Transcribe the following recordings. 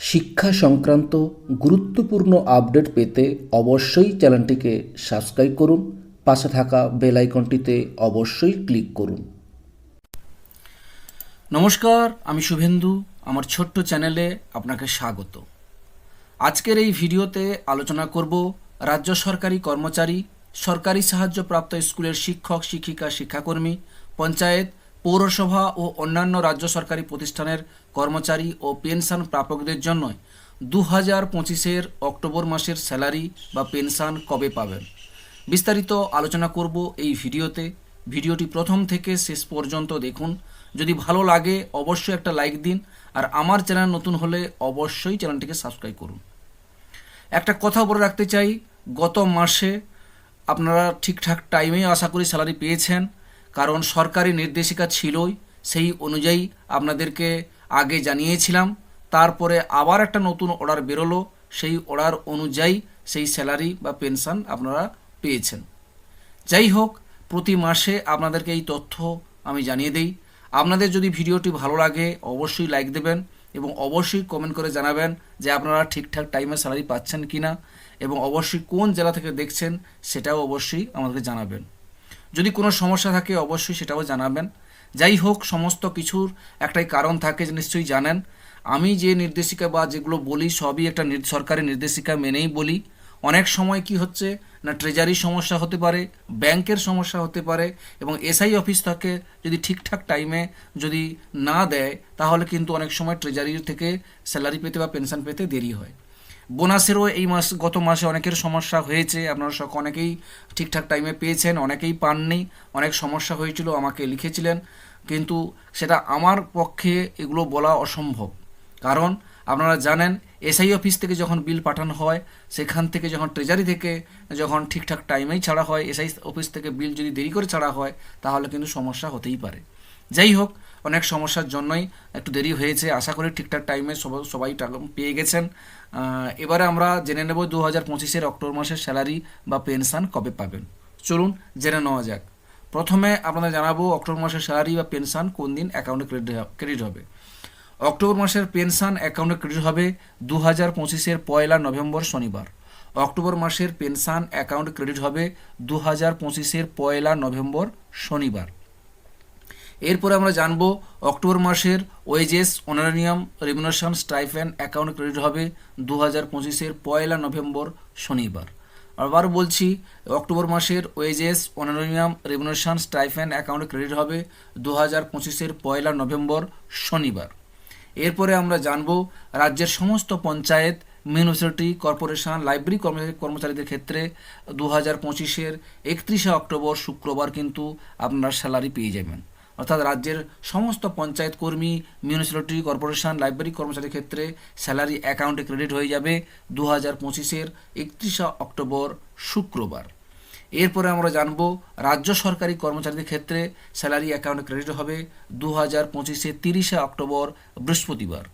শিক্ষা সংক্রান্ত গুরুত্বপূর্ণ আপডেট পেতে অবশ্যই চ্যানেলটিকে সাবস্ক্রাইব করুন, পাশে থাকা বেল আইকনটিতে অবশ্যই ক্লিক করুন। নমস্কার, আমি শুভেন্দু, আমার ছোট্ট চ্যানেলে আপনাকে স্বাগত। আজকের এই ভিডিওতে আলোচনা করব রাজ্য সরকারি কর্মচারী, সরকারি সাহায্যপ্রাপ্ত স্কুলের শিক্ষক, শিক্ষিকা, শিক্ষাকর্মী, পঞ্চায়েত পৌরসভা ও অন্যান্য রাজ্য সরকারি প্রতিষ্ঠানের কর্মচারী ও পেনশন প্রাপকদের জন্য দু হাজার পঁচিশের অক্টোবর মাসের স্যালারি বা পেনশন কবে পাবেন? বিস্তারিত আলোচনা করব এই ভিডিওতে। ভিডিওটি প্রথম থেকে শেষ পর্যন্ত দেখুন। যদি ভালো লাগে, অবশ্যই একটা লাইক দিন আর আমার চ্যানেল নতুন হলে অবশ্যই চ্যানেলটিকে সাবস্ক্রাইব করুন। একটা কথা বলে রাখতে চাই, গত মাসে আপনারা ঠিকঠাক টাইমেই আশা করি স্যালারি পেয়েছেন। কারণ সরকারি নির্দেশিকা ছিলই, সেই অনুযায়ী আপনাদেরকে আগে জানিয়েছিলাম। তারপরে আবার একটা নতুন অর্ডার বেরোলো, সেই অর্ডার অনুযায়ী সেই স্যালারি বা পেনশন আপনারা পেয়েছেন। যাই হোক, প্রতি মাসে আপনাদেরকে এই তথ্য আমি জানিয়ে দিই। আপনাদের যদি ভিডিওটি ভালো লাগে, অবশ্যই লাইক দেবেন এবং অবশ্যই কমেন্ট করে জানাবেন যে আপনারা ঠিকঠাক টাইমে স্যালারি পাচ্ছেন কি না এবং অবশ্যই কোন জেলা থেকে দেখছেন, সেটাও অবশ্যই আমাদেরকে জানাবেন। যদি কোনো সমস্যা থাকে অবশ্যই সেটাও জানাবেন। যাই হোক, সমস্ত কিছুর একটাই কারণ থাকে নিশ্চয়ই জানেন, আমি যে নির্দেশিকা বা যেগুলো বলি সবই একটা সরকারি নির্দেশিকা মেনেই বলি। অনেক সময় কি হচ্ছে না ট্রেজারির সমস্যা হতে পারে, ব্যাংকের সমস্যা হতে পারে এবং এসআই অফিস থেকে, যদি ঠিকঠাক টাইমে যদি না দেয়, তাহলে কিন্তু অনেক সময় ট্রেজারির থেকে স্যালারি পেতে বা পেনশন পেতে দেরি হয়। বোনাসেরও এই মাস, গত মাসে অনেকের সমস্যা হয়েছে। আপনারা সব অনেকেই ঠিকঠাক টাইমে পেয়েছেন, অনেকেই পাননি। অনেক সমস্যা হয়েছিল, আমাকে লিখেছিলেন। কিন্তু সেটা আমার পক্ষে এগুলো বলা অসম্ভব। কারণ আপনারা জানেন এসআই অফিস থেকে যখন বিল পাঠানো হয়, সেখান থেকে যখন ট্রেজারি থেকে যখন ঠিকঠাক টাইমেই ছাড়া হয় এসআই অফিস থেকে বিল যদি দেরি করে ছাড়া হয়, তাহলে কিন্তু সমস্যা হতেই পারে। যাই হোক অনেক সমস্যার জন্যই একটু দেরি হয়েছে। আশা করি ঠিকঠাক টাইমে সবাই টাকা পেয়ে গেছেন। এবারে আমরা জেনে নেব দু হাজার পঁচিশের অক্টোবর মাসের স্যালারি বা পেনশন কবে পাবেন। চলুন জেনে নেওয়া যাক। প্রথমে আপনাদের জানাব অক্টোবর মাসের স্যালারি বা পেনশন কোন দিন অ্যাকাউন্টে ক্রেডিট ক্রেডিট হবে। অক্টোবর মাসের পেনশন অ্যাকাউন্টে ক্রেডিট হবে দু হাজার পঁচিশের পয়লা নভেম্বর শনিবার। অক্টোবর মাসের পেনশন অ্যাকাউন্টে ক্রেডিট হবে দু হাজার পঁচিশের পয়লা নভেম্বর শনিবার। এরপরে আমরা জানব অক্টোবর মাসের wages honorarium remuneration, stipend, account credit হবে দু হাজার পঁচিশের পয়লা নভেম্বর শনিবার। আবার বলছি, অক্টোবর মাসের wages honorarium remuneration, stipend, account credit হবে দু হাজার পঁচিশের পয়লা নভেম্বর শনিবার। এরপরে আমরা জানব রাজ্যের সমস্ত পঞ্চায়েত, মিউনিসিপ্যালিটি কর্পোরেশন, লাইব্রেরি কর্মচারী কর্মচারীদের ক্ষেত্রে দু হাজার পঁচিশের একত্রিশে অক্টোবর শুক্রবার কিন্তু আপনারা স্যালারি পেয়ে যাবেন। অর্থাৎ রাজ্যের সমস্ত পঞ্চায়েত কর্মী মিউনিসিপ্যালিটি কর্পোরেশন লাইব্রেরি কর্মচারীর ক্ষেত্রে স্যালারি অ্যাকাউন্টে ক্রেডিট হয়ে যাবে দু হাজার পঁচিশের একত্রিশে অক্টোবর শুক্রবার। এরপরে আমরা জানব রাজ্য সরকারি কর্মচারীদের ক্ষেত্রে স্যালারি অ্যাকাউন্টে ক্রেডিট হবে দু হাজার পঁচিশে তিরিশে অক্টোবর বৃহস্পতিবার।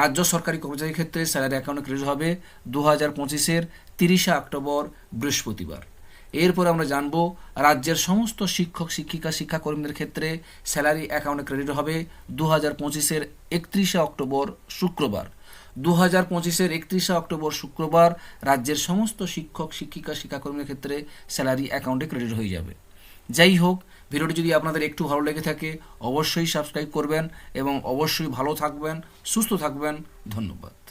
রাজ্য সরকারি কর্মচারীর ক্ষেত্রে স্যালারি অ্যাকাউন্টে ক্রেডিট হবে দু হাজার পঁচিশের তিরিশে অক্টোবর বৃহস্পতিবার। এরপর আমরা জানব রাজ্যের সমস্ত শিক্ষক, শিক্ষিকা, শিক্ষাকর্মীদের ক্ষেত্রে স্যালারি অ্যাকাউন্টে ক্রেডিট হবে দু হাজার পঁচিশের একত্রিশে অক্টোবর শুক্রবার। দু হাজার পঁচিশের একত্রিশে অক্টোবর শুক্রবার রাজ্যের সমস্ত শিক্ষক, শিক্ষিকা, শিক্ষাকর্মীদের ক্ষেত্রে স্যালারি অ্যাকাউন্টে ক্রেডিট হয়ে যাবে। যাই হোক, ভিডিওটি যদি আপনাদের একটু ভালো লেগে থাকে, অবশ্যই সাবস্ক্রাইব করবেন এবং অবশ্যই ভালো থাকবেন, সুস্থ থাকবেন। ধন্যবাদ।